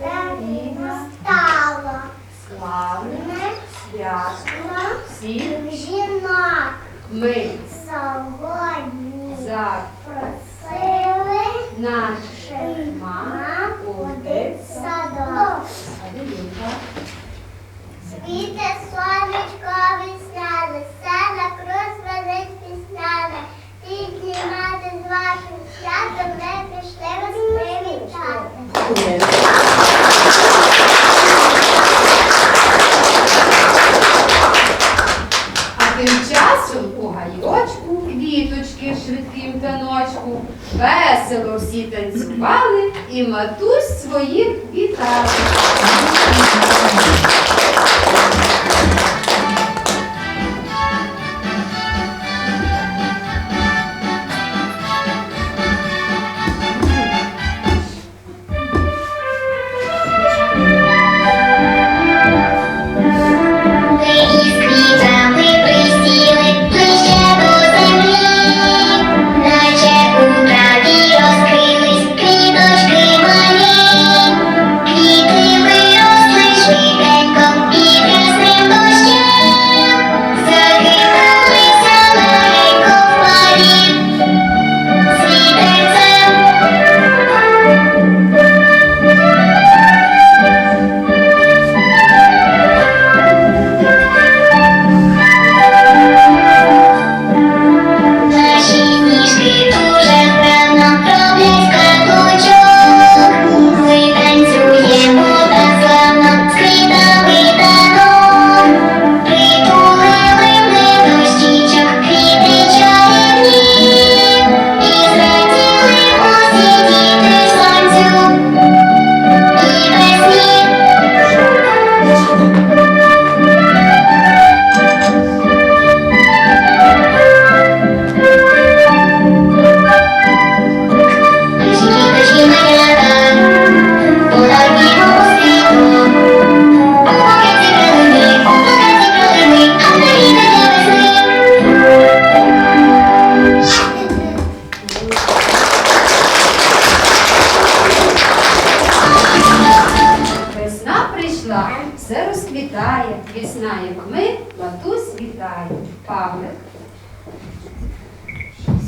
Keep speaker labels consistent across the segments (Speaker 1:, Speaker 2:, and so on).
Speaker 1: Давина
Speaker 2: стала
Speaker 1: славним
Speaker 2: святом всіх
Speaker 1: жінок.
Speaker 2: Ми
Speaker 1: сьогодні запросили
Speaker 2: наших мам у
Speaker 1: садок. Світе сонечко весняне, села крос велить пісняне, тільки мати з вашим святом не пішли вас привітати.
Speaker 2: річку. Весело всі танцювали і матусь своїх вітали.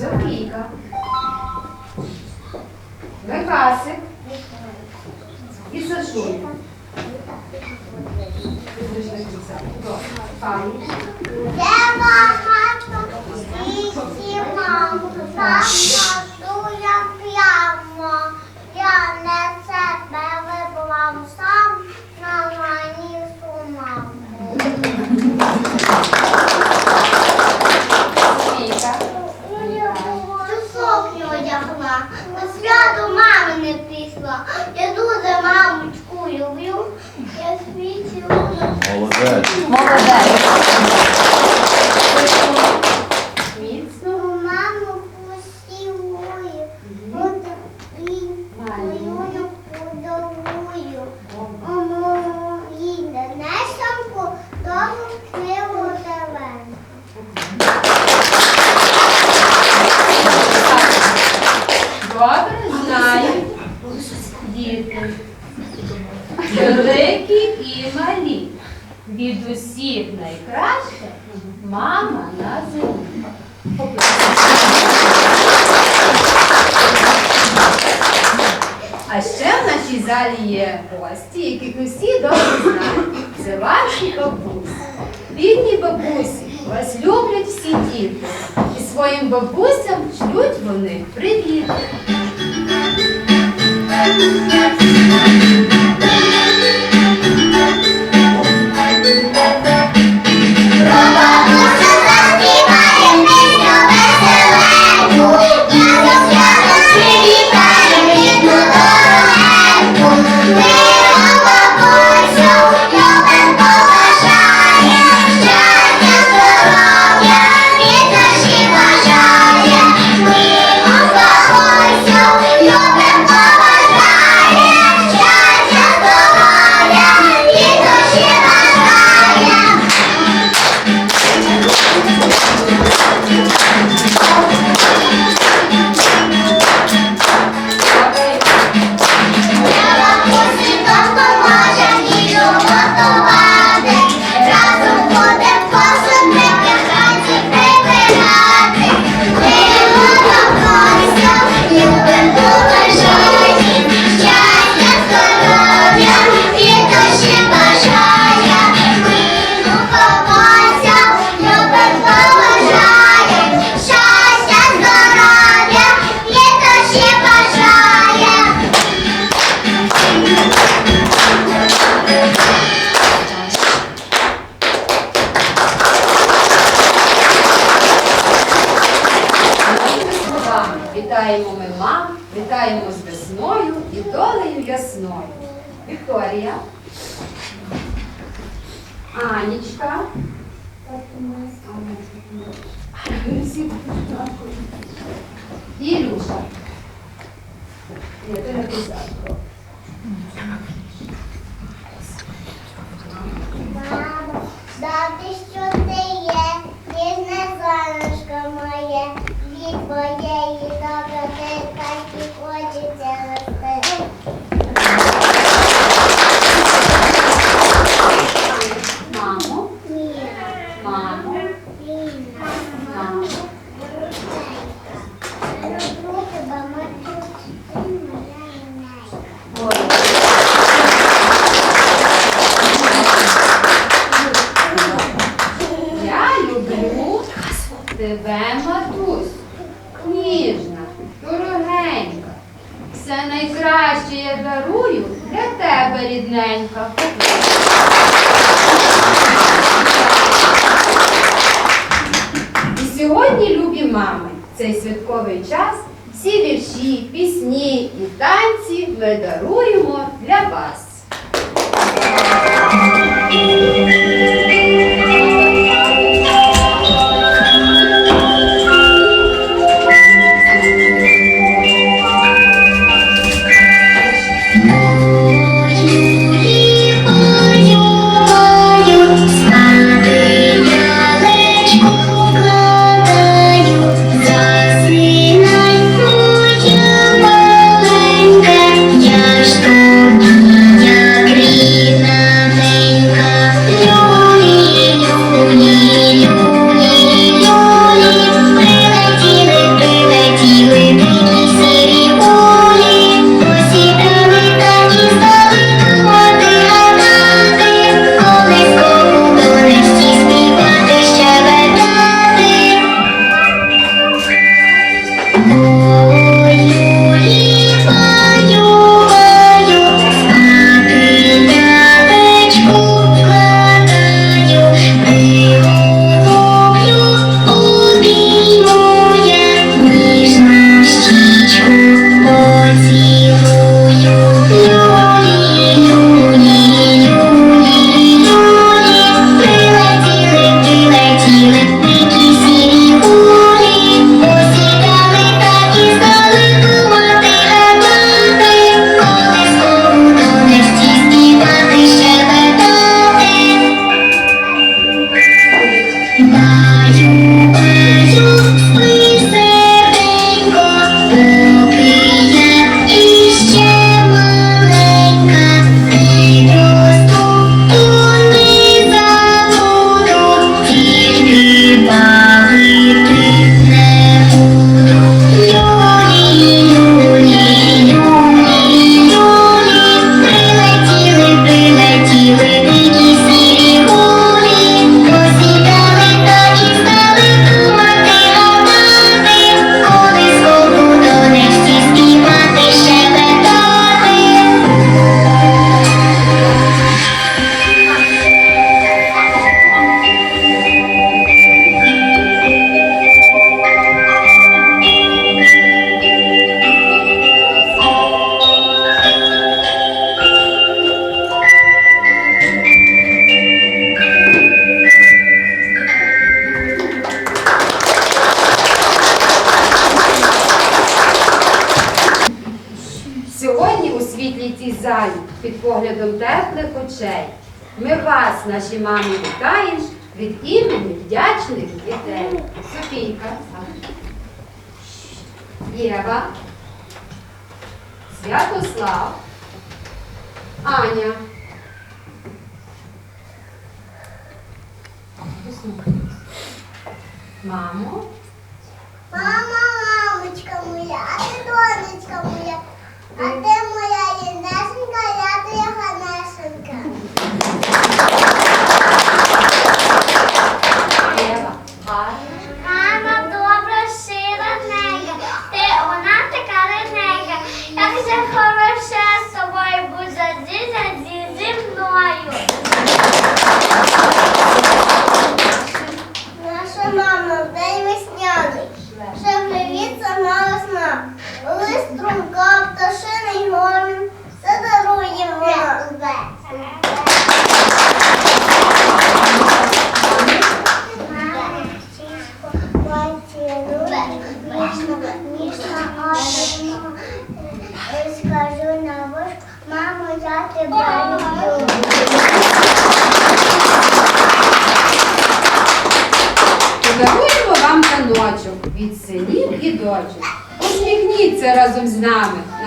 Speaker 2: Зофійка. Михасик. І
Speaker 1: Сашулька. Мама, дуя прямо, я не
Speaker 2: grande. lá. даруємо для вас.
Speaker 1: цій
Speaker 2: залі під поглядом теплих очей. Ми вас, наші мами, вітаємо від імені вдячних дітей. Софійка, Єва, Святослав, Аня. Мамо.
Speaker 1: Мама, мамочка моя, а ти донечка моя. а ти
Speaker 2: Bye, Clara.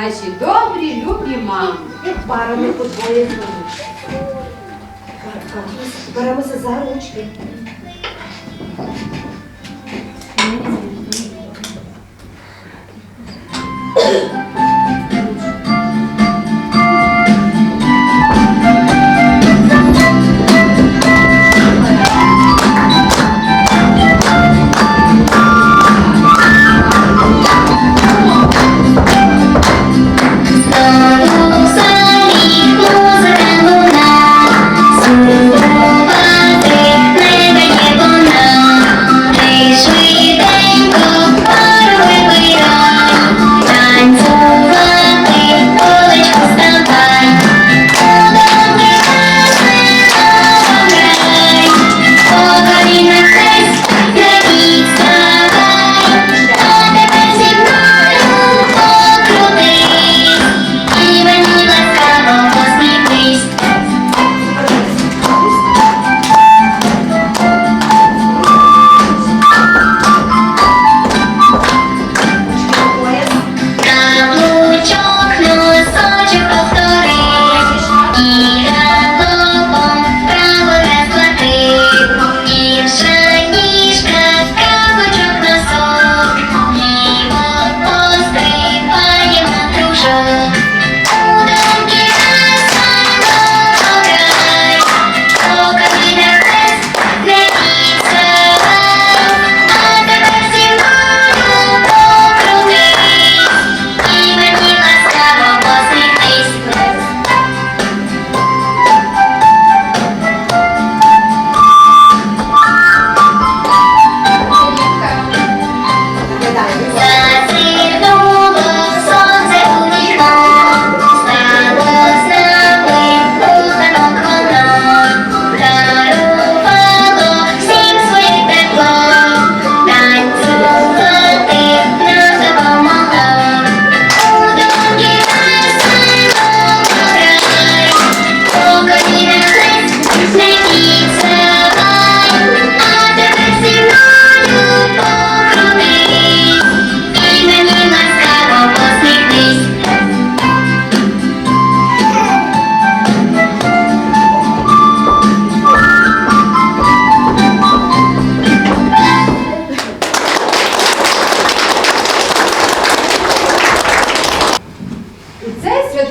Speaker 2: наші добрі, любі мами.
Speaker 3: Парами по двоє хвилин. Беремося за ручки.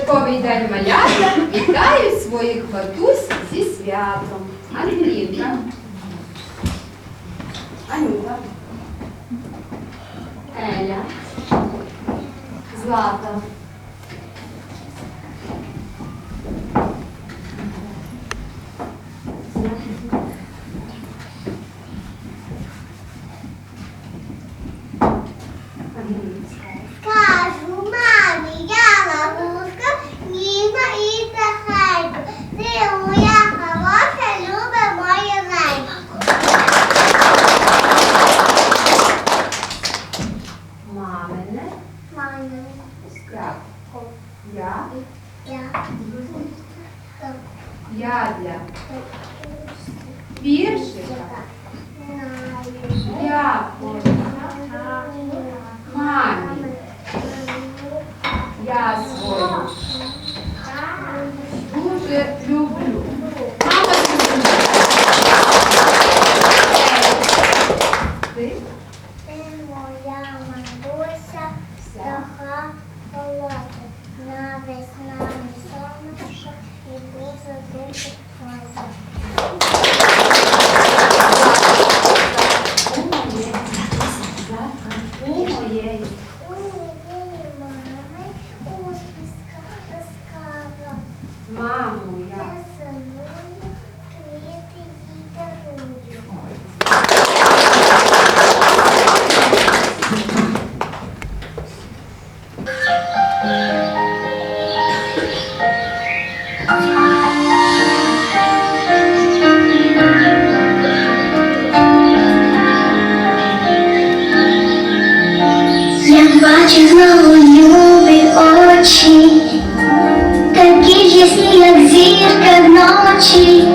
Speaker 2: святковий день малята вітаю своїх матусь зі святом. Андрійка. Анюта. Еля. Злата.
Speaker 1: Thank
Speaker 2: you. 开始吧 Я
Speaker 3: бачу знову любі очі, такі ясні, як зірка вночі.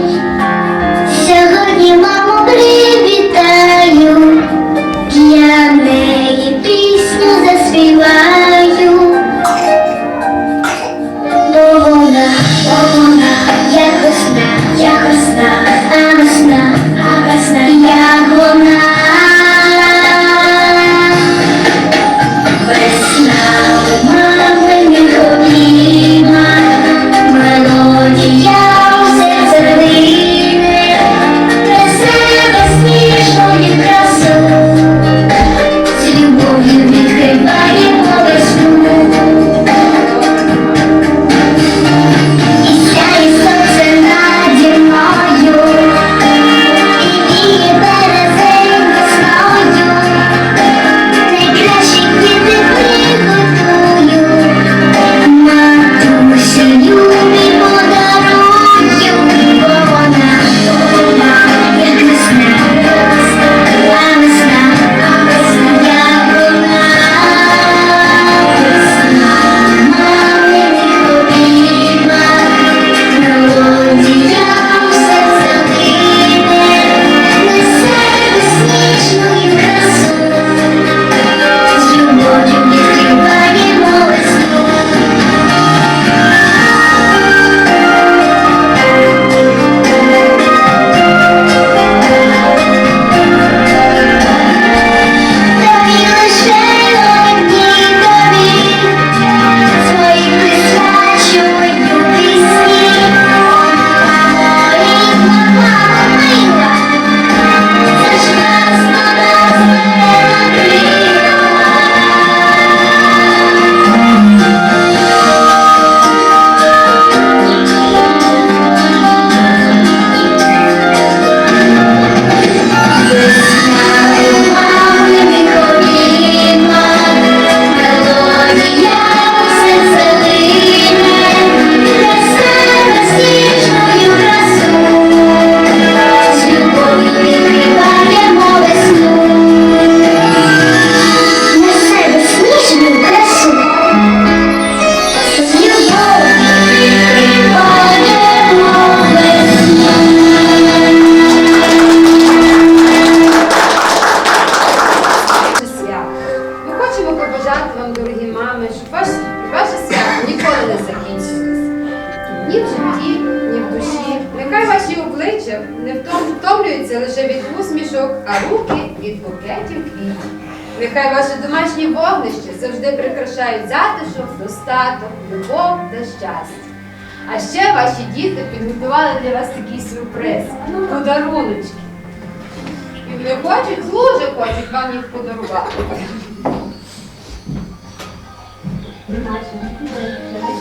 Speaker 2: Thank
Speaker 4: you.